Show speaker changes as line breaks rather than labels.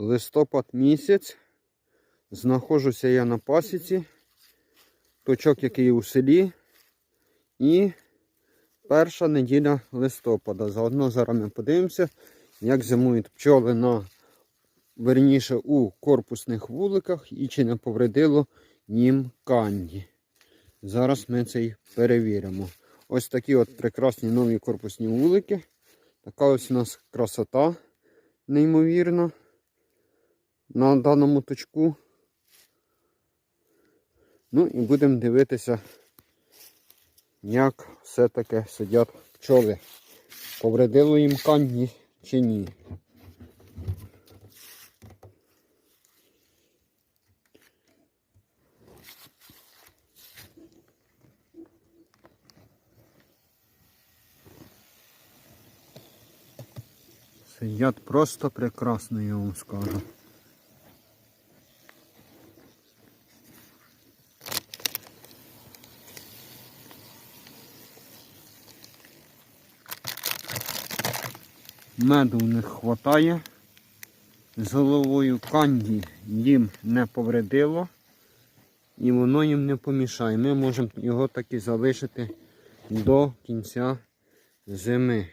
Листопад місяць. Знаходжуся я на пасіці. Точок, який у селі. І перша неділя листопада. Заодно зараз ми подивимося, як зимують пчоли на верніше у корпусних вуликах і чи не повредило їм канді. Зараз ми це й перевіримо. Ось такі от прекрасні нові корпусні вулики. Така ось у нас красота неймовірна на даному точку. Ну і будемо дивитися, як все-таки сидять пчоли. Повредило їм канді чи ні. Сидять просто прекрасно, я вам скажу. Меду в них вистачає. З головою канді їм не повредило і воно їм не помішає. Ми можемо його таки залишити до кінця зими.